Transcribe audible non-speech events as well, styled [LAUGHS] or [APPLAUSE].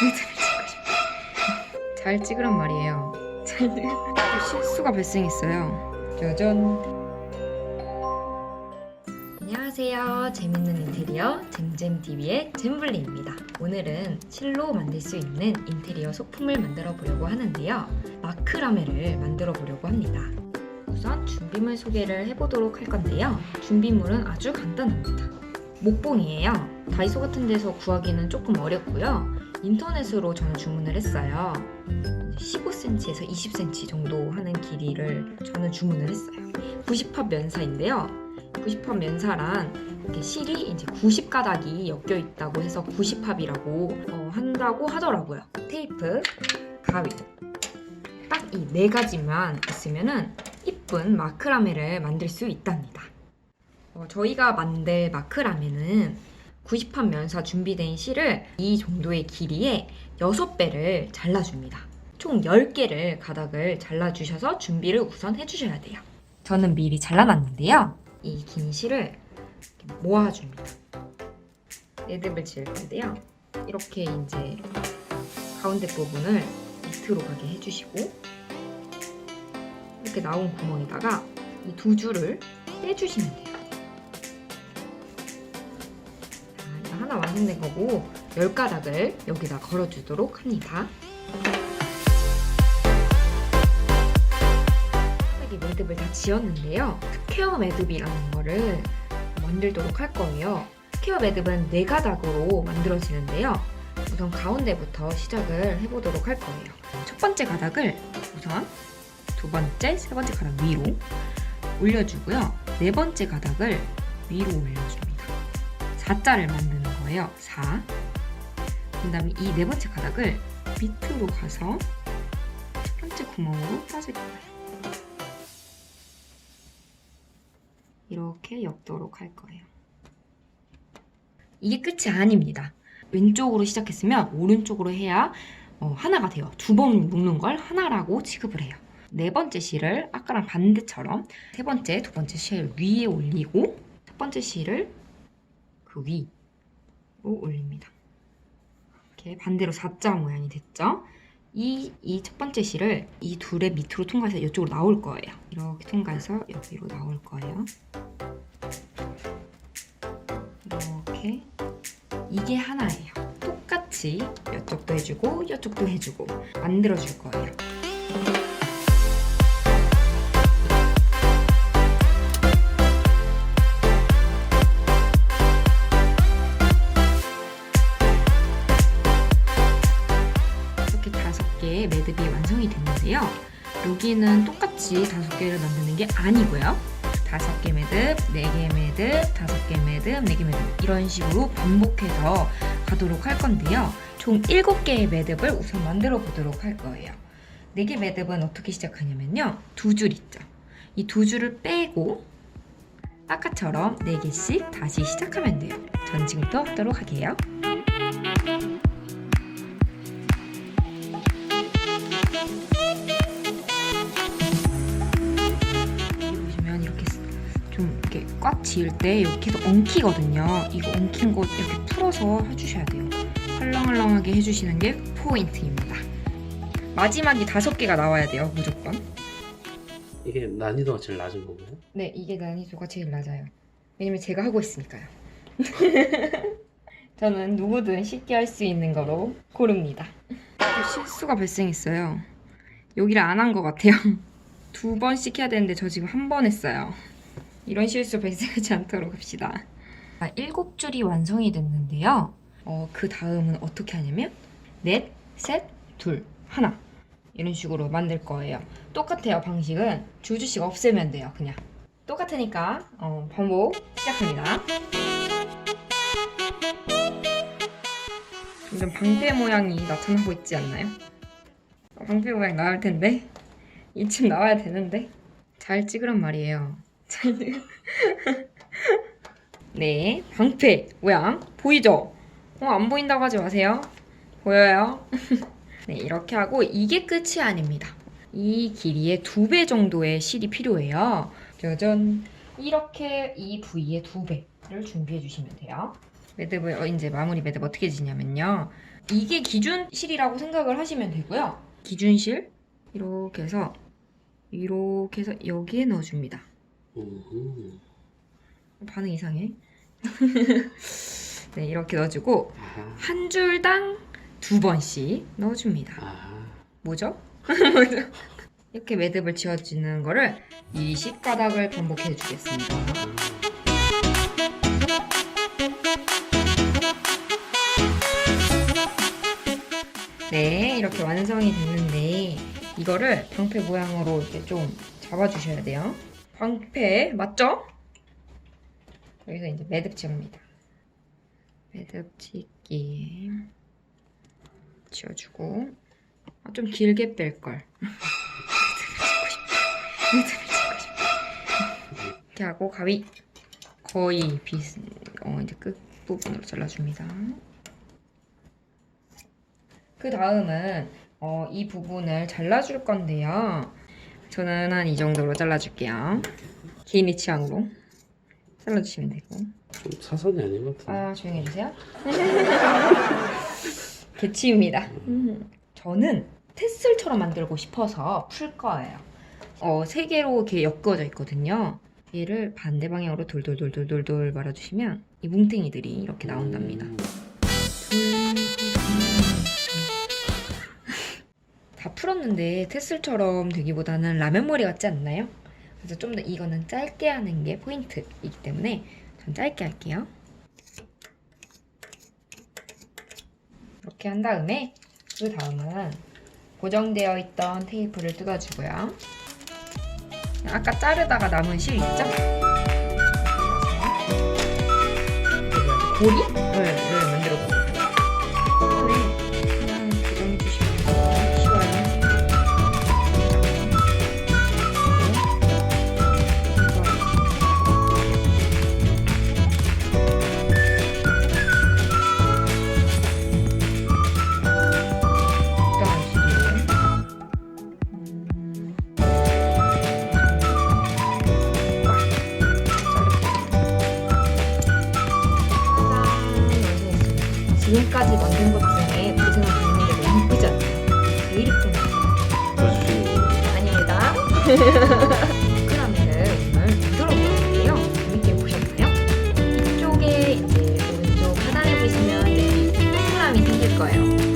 매듭을 찍고 싶어. 잘 찍으란 말이에요. 잘 찍. 실수가 발생했어요. 짜잔. 안녕하세요. 재밌는 인테리어 잼잼TV의 잼블리입니다. 오늘은 실로 만들 수 있는 인테리어 소품을 만들어 보려고 하는데요. 마크라메를 만들어 보려고 합니다. 우선 준비물 소개를 해보도록 할 건데요. 준비물은 아주 간단합니다. 목봉이에요. 다이소 같은 데서 구하기는 조금 어렵고요. 인터넷으로 저는 주문을 했어요. 15cm에서 20cm 정도 하는 길이를 저는 주문을 했어요. 90합 면사인데요. 90합 면사란 이렇게 실이 이제 90가닥이 엮여 있다고 해서 90합이라고 한다고 하더라고요. 테이프, 가위. 딱 이 네 가지만 있으면은 이쁜 마크라메를 만들 수 있답니다. 어, 저희가 만들 마크라메는 90판 면사 준비된 실을 이 정도의 길이에 6배를 잘라줍니다. 총 10개를 가닥을 잘라주셔서 준비를 우선 해주셔야 돼요. 저는 미리 잘라놨는데요. 이 긴 실을 이렇게 모아줍니다. 매듭을 지을 건데요. 이렇게 이제 가운데 부분을 밑으로 가게 해주시고 이렇게 나온 구멍에다가 이 두 줄을 빼주시면 돼요. 완성된 거고 열 가닥을 여기다 걸어주도록 합니다. 이 매듭을 다 지었는데요. 스퀘어 매듭이라는 거를 만들도록 할 거예요. 스퀘어 매듭은 네 가닥으로 만들어지는데요. 우선 가운데부터 시작을 해보도록 할 거예요. 첫 번째 가닥을 우선 두 번째, 세 번째 가닥 위로 올려주고요. 네 번째 가닥을 위로 올려줍니다. 4자를 만드는 거예요. 4. 그 다음에 이 네 번째 가닥을 밑으로 가서 첫 번째 구멍으로 빠질 거예요. 이렇게 엮도록 할 거예요. 이게 끝이 아닙니다. 왼쪽으로 시작했으면 오른쪽으로 해야 어, 하나가 돼요. 두 번 묶는 걸 하나라고 취급을 해요. 네 번째 실을 아까랑 반대처럼 세 번째, 두 번째 실 위에 올리고 첫 번째 실을 그 위 로 올립니다. 이렇게 반대로 4자 모양이 됐죠? 이, 이 첫 번째 실을 이 둘의 밑으로 통과해서 이쪽으로 나올 거예요. 이렇게 통과해서 여기로 나올 거예요. 이렇게 이게 하나예요. 똑같이 이쪽도 해주고 이쪽도 해주고 만들어줄 거예요. 됐는데요. 여기는 똑같이 다섯 개를 만드는 게 아니고요. 다섯 개 매듭, 네 개 매듭, 다섯 개 매듭, 네 개 매듭 이런 식으로 반복해서 가도록 할 건데요. 총 일곱 개의 매듭을 우선 만들어 보도록 할 거예요. 네 개 매듭은 어떻게 시작하냐면요. 두 줄 있죠. 이 두 줄을 빼고 아까처럼 네 개씩 다시 시작하면 돼요. 전 지금부터 하도록 할게요. 꽉 지을 때 이렇게 계속 엉키거든요. 이거 엉킨 거 이렇게 풀어서 해주셔야 돼요. 헐렁헐렁하게 해주시는 게 포인트입니다. 마지막이 다섯 개가 나와야 돼요, 무조건. 이게 난이도가 제일 낮은 거고요. 네, 이게 난이도가 제일 낮아요. 왜냐면 제가 하고 있으니까요. [LAUGHS] 저는 누구든 쉽게 할 수 있는 거로 고릅니다. 실수가 발생했어요. 여기를 안 한 것 같아요. [LAUGHS] 두 번씩 해야 되는데 저 지금 한 번 했어요. 이런 실수 발생하지 않도록 합시다. 아, 일곱 줄이 완성이 됐는데요. 어, 그 다음은 어떻게 하냐면 넷, 셋, 둘, 하나 이런 식으로 만들 거예요. 똑같아요 방식은 줄줄씩 없애면 돼요 그냥 똑같으니까 어, 반복 시작합니다. 점점 방패 모양이 나타나고 있지 않나요? 어, 방패 모양 나올 텐데 이쯤 나와야 되는데 잘 찍으란 말이에요. 잘 [LAUGHS] 찍. 네, 방패 모양 보이죠? 어, 안 보인다고 하지 마세요. 보여요? [LAUGHS] 네, 이렇게 하고 이게 끝이 아닙니다. 이 길이의 두 배 정도의 실이 필요해요. 짜잔. 이렇게 이 부위의 두 배를 준비해 주시면 돼요. 매듭을 어, 이제 마무리 매듭 어떻게 지냐면요. 이게 기준실이라고 생각을 하시면 되고요. 기준실 이렇게 해서 이렇게 해서 여기에 넣어줍니다. 음. 반응 이상해. [LAUGHS] 네 이렇게 넣어주고 아. 한 줄당 두 번씩 넣어줍니다. 아. 뭐죠? [LAUGHS] 뭐죠? 이렇게 매듭을 지어주는 거를 20가닥을 반복해 주겠습니다. 네, 이렇게 완성이 됐는데 이거를 방패 모양으로 이렇게 좀 잡아주셔야 돼요. 방패 맞죠? 여기서 이제 매듭 지옵니다. 매듭 짓기 지어주고 아, 좀 길게 뺄 걸. [LAUGHS] 이렇게 하고 가위 거의 비슷 어 이제 끝 부분으로 잘라줍니다. 그 다음은 어, 이 부분을 잘라줄 건데요. 저는 한 이 정도로 잘라줄게요. 개인의 취향으로 잘라주시면 되고. 좀 사선이 아닌 것 같은데. 아 조용히 해주세요. [LAUGHS] 개치입니다. 음. 저는 테슬처럼 만들고 싶어서 풀 거예요. 어, 세 개로 이렇게 엮어져 있거든요. 얘를 반대 방향으로 돌돌돌돌돌돌 말아주시면 이 뭉탱이들이 이렇게 나온답니다. 음. 다 풀었는데 테슬처럼 되기보다는 라면 머리 같지 않나요? 그래서 좀 더 이거는 짧게 하는 게 포인트이기 때문에 전 짧게 할게요. 이렇게 한 다음에 그 다음은 고정되어 있던 테이프를 뜯어주고요. 아까 자르다가 남은 실 있죠? 고리 지금까지 만든 것 중에 고생을 받는 게 너무 이쁘지 않나요? 제일 이쁜 것 같아요. 아닙니다. 포크라멘을 정말 만들어 보는데요. 재밌게 보셨나요? 이쪽에 이제 오른쪽 하단에 보시면 이제 포크라미 생길 거예요.